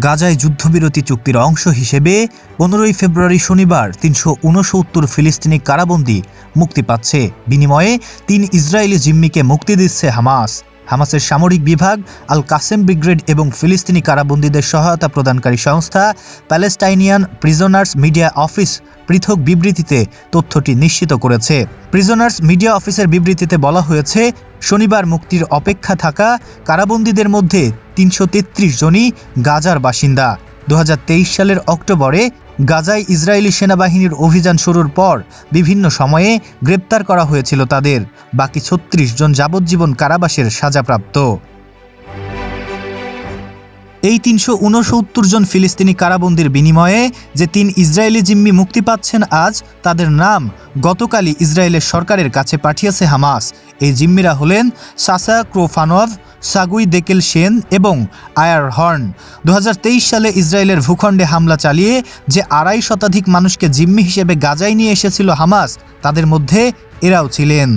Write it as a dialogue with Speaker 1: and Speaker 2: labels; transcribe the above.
Speaker 1: গাজায় যুদ্ধবিরতি চুক্তির অংশ হিসেবে পনেরোই ফেব্রুয়ারি শনিবার তিনশো উনসত্তর ফিলিস্তিনি কারাবন্দী মুক্তি পাচ্ছে। বিনিময়ে তিন ইসরায়েলি জিম্মিকে মুক্তি দিচ্ছে হামাস। হামাসের সামরিক বিভাগ আল কাসেম ব্রিগ্রেড এবং ফিলিস্তিনি কারাবন্দীদের সহায়তা প্রদানকারী সংস্থা, প্যালেস্টাইনিয়ান প্রিজনার্স মিডিয়া অফিস পৃথক বিবৃতিতে তথ্যটি নিশ্চিত করেছে। প্রিজনার্স মিডিয়া অফিসের বিবৃতিতে বলা হয়েছে, শনিবার মুক্তির অপেক্ষা থাকা কারাবন্দীদের মধ্যে তিনশো তেত্রিশ জনই গাজার বাসিন্দা। দু হাজার তেইশ সালের অক্টোবরে গাজায় ইসরায়েলি সেনাবাহিনীর অভিযান শুরুর পর বিভিন্ন সময়ে গ্রেপ্তার করা হয়েছিল তাদের। বাকি ছত্রিশ জন যাবজ্জীবন কারাবাসের সাজাপ্রাপ্ত। এই তিনশো উনসত্তর জন ফিলিস্তিনি কারাবন্দির বিনিময়ে যে তিন ইসরায়েলি জিম্মি মুক্তি পাচ্ছেন আজ, তাদের নাম গতকালই ইসরায়েলের সরকারের কাছে পাঠিয়েছে হামাস। এই জিম্মিরা হলেন সাসা ক্রোফানভ সাগুই দেকেল সেন এবং আয়ার হর্ন। দু হাজার তেইশ সালে ইসরায়েলের ভূখণ্ডে হামলা চালিয়ে যে আড়াই শতাধিক মানুষকে জিম্মি হিসেবে গাজায় নিয়ে এসেছিল হামাস, তাদের মধ্যে এরাও ছিলেন।